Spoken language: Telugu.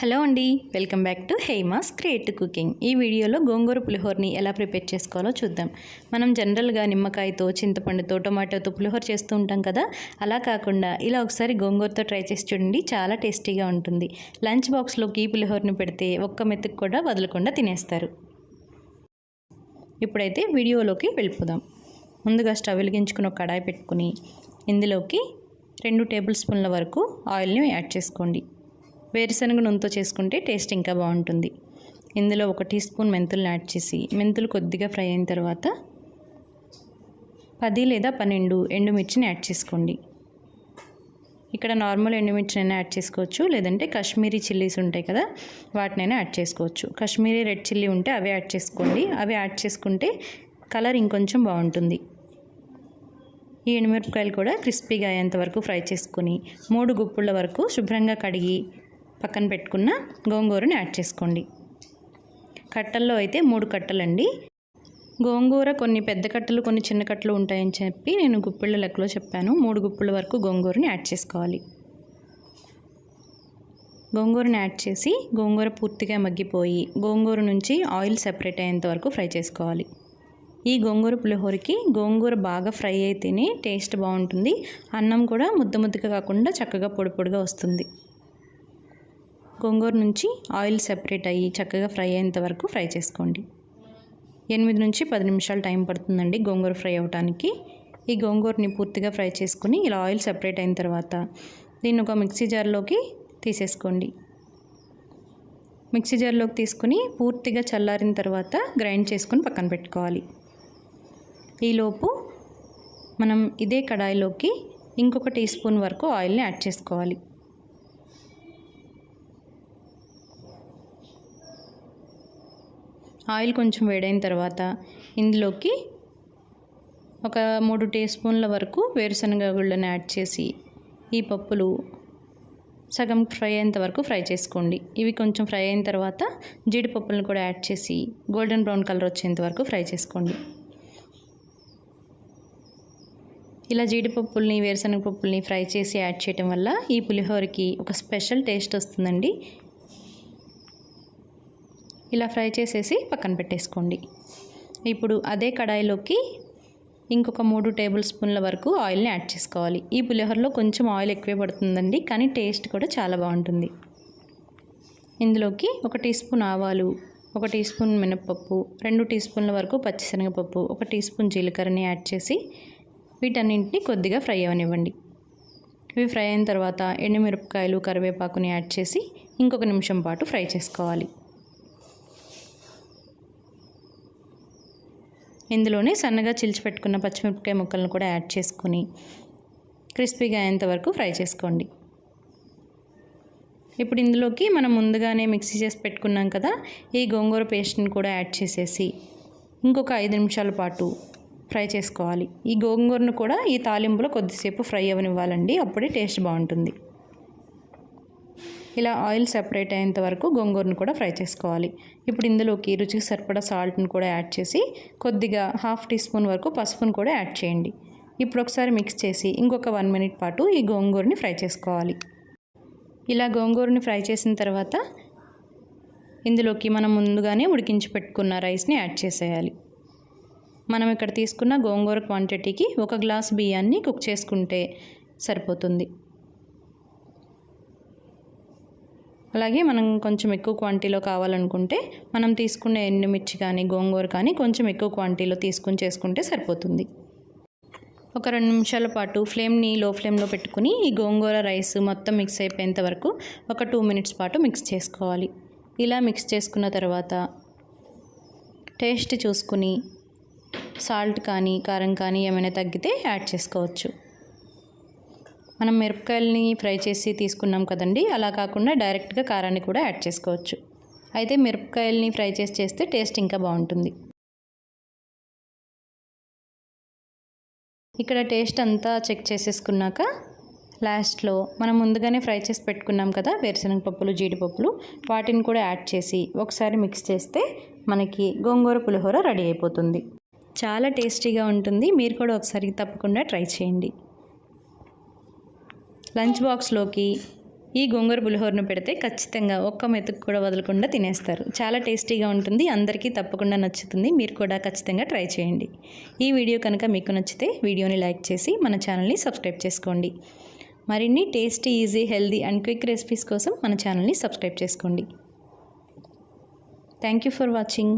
హలో అండి welcome back to Hema's create cooking. ఈ వీడియోలో గోంగూర పులిహోరని ఎలా ప్రిపేర్ చేసుకోవాలో చూద్దాం. మనం జనరల్గా నిమ్మకాయతో చింతపండుతో టొమాటోతో పులిహోర చేస్తూ ఉంటాం కదా? అలా కాకుండా ఇలా ఒకసారి గోంగూరతో ట్రై చేసి చూడండి చాలా టేస్టీగా ఉంటుంది. లంచ్ బాక్స్లోకి ఈ పులిహోరని పెడితే ఒక్క మెతుకు కూడా వదలకుండా తినేస్తారు. ఇప్పుడైతే వీడియోలోకి వెళ్ళిపోదాం. ముందుగా స్టవ్ వెలిగించుకుని ఒక కడాయి పెట్టుకుని ఇందులోకి రెండు టేబుల్ స్పూన్ల వరకు ఆయిల్ని యాడ్ చేసుకోండి. వేరుశనగ నూనెతో చేసుకుంటే టేస్ట్ ఇంకా బాగుంటుంది. ఇందులో ఒక టీ స్పూన్ మెంతులను యాడ్ చేసి మెంతులు కొద్దిగా ఫ్రై అయిన తర్వాత పది లేదా పన్నెండు ఎండుమిర్చిని యాడ్ చేసుకోండి. ఇక్కడ నార్మల్ ఎండుమిర్చినైనా యాడ్ చేసుకోవచ్చు లేదంటే కాశ్మీరీ చిల్లీస్ ఉంటాయి కదా వాటినైనా యాడ్ చేసుకోవచ్చు. కాశ్మీరీ రెడ్ చిల్లీ ఉంటే అవి యాడ్ చేసుకోండి. అవి యాడ్ చేసుకుంటే కలర్ ఇంకొంచెం బాగుంటుంది. ఈ ఎండుమిరపకాయలు కూడా క్రిస్పీగా అయ్యేంత వరకు ఫ్రై చేసుకుని మూడు గుప్పుల వరకు శుభ్రంగా కడిగి పక్కన పెట్టుకున్న గోంగూరని యాడ్ చేసుకోండి. కట్టల్లో అయితే మూడు కట్టలండి. గోంగూర కొన్ని పెద్ద కట్టలు కొన్ని చిన్న కట్టలు ఉంటాయని చెప్పి నేను గుప్పిళ్ళ లెక్కలో చెప్పాను. మూడు గుప్పుల వరకు గోంగూరని యాడ్ చేసుకోవాలి. గోంగూరని యాడ్ చేసి గోంగూర పూర్తిగా మగ్గిపోయి గోంగూర నుంచి ఆయిల్ సెపరేట్ అయ్యేంత వరకు ఫ్రై చేసుకోవాలి. ఈ గోంగూర పులిహోరకి గోంగూర బాగా ఫ్రై అయితేనే టేస్ట్ బాగుంటుంది. అన్నం కూడా ముద్ద ముద్దగా కాకుండా చక్కగా పొడి పొడిగా వస్తుంది. గోంగూర నుంచి ఆయిల్ సెపరేట్ అయ్యి చక్కగా ఫ్రై అయ్యేంత వరకు ఫ్రై చేసుకోండి. ఎనిమిది నుంచి పది నిమిషాలు టైం పడుతుందండి గోంగూర ఫ్రై అవ్వడానికి ఈ గోంగూరని పూర్తిగా ఫ్రై చేసుకుని ఇలా ఆయిల్ సెపరేట్ అయిన తర్వాత దీన్ని ఒక మిక్సీ జార్లోకి తీసేసుకోండి. మిక్సీ జార్లోకి తీసుకుని పూర్తిగా చల్లారిన తర్వాత గ్రైండ్ చేసుకుని పక్కన పెట్టుకోవాలి. ఈలోపు మనం ఇదే కడాయిలోకి ఇంకొక టీ స్పూన్ వరకు ఆయిల్ని యాడ్ చేసుకోవాలి. ఆయిల్ కొంచెం వేడైన తర్వాత ఇందులోకి ఒక మూడు టీ స్పూన్ల వరకు వేరుశనగ గుళ్ళని యాడ్ చేసి ఈ పప్పులు సగం ఫ్రై అయ్యేంత వరకు ఫ్రై చేసుకోండి. ఇవి కొంచెం ఫ్రై అయిన తర్వాత జీడిపప్పులను కూడా యాడ్ చేసి గోల్డెన్ బ్రౌన్ కలర్ వచ్చేంత వరకు ఫ్రై చేసుకోండి. ఇలా జీడిపప్పుల్ని వేరుశనగ పప్పుల్ని ఫ్రై చేసి యాడ్ చేయటం వల్ల ఈ పులిహోరకి ఒక స్పెషల్ టేస్ట్ వస్తుందండి. ఇలా ఫ్రై చేసేసి పక్కన పెట్టేసుకోండి. ఇప్పుడు అదే కడాయిలోకి ఇంకొక మూడు టేబుల్ స్పూన్ల వరకు ఆయిల్ని యాడ్ చేసుకోవాలి. ఈ పులిహోరలో కొంచెం ఆయిల్ ఎక్కువే పడుతుందండి కానీ టేస్ట్ కూడా చాలా బాగుంటుంది. ఇందులోకి ఒక టీ స్పూన్ ఆవాలు ఒక టీ స్పూన్ మినప్పప్పు రెండు టీ స్పూన్ల వరకు పచ్చిశనగపప్పు ఒక టీ స్పూన్ జీలకర్రని యాడ్ చేసి వీటన్నింటిని కొద్దిగా ఫ్రై అవనివ్వండి. ఇవి ఫ్రై అయిన తర్వాత ఎండుమిరపకాయలు కరివేపాకుని యాడ్ చేసి ఇంకొక నిమిషం పాటు ఫ్రై చేసుకోవాలి. ఇందులోనే సన్నగా చిల్చిపెట్టుకున్న పచ్చిమిరపకాయ ముక్కలను కూడా యాడ్ చేసుకొని క్రిస్పీగా అయ్యేంత వరకు ఫ్రై చేసుకోండి. ఇప్పుడు ఇందులోకి మనం ముందుగానే మిక్సీ చేసి పెట్టుకున్నాం కదా ఈ గోంగూర పేస్ట్ని కూడా యాడ్ చేసేసి ఇంకొక ఐదు నిమిషాల పాటు ఫ్రై చేసుకోవాలి. ఈ గోంగూరను కూడా ఈ తాలింపులో కొద్దిసేపు ఫ్రై అవనివ్వాలండి అప్పుడే టేస్ట్ బాగుంటుంది. ఇలా ఆయిల్ సెపరేట్ అయ్యేంత వరకు గోంగూరను కూడా ఫ్రై చేసుకోవాలి. ఇప్పుడు ఇందులోకి రుచికి సరిపడా సాల్ట్ని కూడా యాడ్ చేసి కొద్దిగా హాఫ్ టీ స్పూన్ వరకు పసుపును కూడా యాడ్ చేయండి. ఇప్పుడు ఒకసారి మిక్స్ చేసి ఇంకొక వన్ మినిట్ పాటు ఈ గోంగూరని ఫ్రై చేసుకోవాలి. ఇలా గోంగూరని ఫ్రై చేసిన తర్వాత ఇందులోకి మనం ముందుగానే ఉడికించి పెట్టుకున్న రైస్ని యాడ్ చేసేయాలి. మనం ఇక్కడ తీసుకున్న గోంగూర క్వాంటిటీకి ఒక గ్లాస్ బియ్యాన్ని కుక్ చేసుకుంటే సరిపోతుంది. అలాగే మనం కొంచెం ఎక్కువ క్వాంటిటీలో కావాలనుకుంటే మనం తీసుకునే ఎండుమిర్చి కానీ గోంగూర కానీ కొంచెం ఎక్కువ క్వాంటిటీలో తీసుకుని చేసుకుంటే సరిపోతుంది. ఒక రెండు నిమిషాల పాటు ఫ్లేమ్ని లో ఫ్లేమ్లో పెట్టుకుని ఈ గోంగూర రైస్ మొత్తం మిక్స్ అయిపోయేంత వరకు ఒక టూ మినిట్స్ పాటు మిక్స్ చేసుకోవాలి. ఇలా మిక్స్ చేసుకున్న తర్వాత టేస్ట్ చూసుకుని సాల్ట్ కానీ కారం కానీ ఏమైనా తగ్గితే యాడ్ చేసుకోవచ్చు. మనం మిరపకాయలని ఫ్రై చేసి తీసుకున్నాం కదండి అలా కాకుండా డైరెక్ట్గా కారాన్ని కూడా యాడ్ చేసుకోవచ్చు. అయితే మిరపకాయలని ఫ్రై చేసి చేస్తే టేస్ట్ ఇంకా బాగుంటుంది. ఇక్కడ టేస్ట్ అంతా చెక్ చేసేసుకున్నాక లాస్ట్లో మనం ముందుగానే ఫ్రై చేసి పెట్టుకున్నాం కదా వేరుశనగ పప్పులు జీడిపప్పులు వాటిని కూడా యాడ్ చేసి ఒకసారి మిక్స్ చేస్తే మనకి గోంగూర పులిహోర రెడీ అయిపోతుంది. చాలా టేస్టీగా ఉంటుంది. మీరు కూడా ఒకసారి తప్పకుండా ట్రై చేయండి. లంచ్ బాక్స్లోకి ఈ గోంగూర పులిహోరను పెడితే ఖచ్చితంగా ఒక్క మెతుకు కూడా వదలకుండా తినేస్తారు. చాలా టేస్టీగా ఉంటుంది. అందరికీ తప్పకుండా నచ్చుతుంది. మీరు కూడా ఖచ్చితంగా ట్రై చేయండి. ఈ వీడియో కనుక మీకు నచ్చితే వీడియోని లైక్ చేసి మన ఛానల్ని సబ్స్క్రైబ్ చేసుకోండి. మరిన్ని tasty easy healthy and quick recipes కోసం మన ఛానల్ని సబ్స్క్రైబ్ చేసుకోండి. Thank you for watching.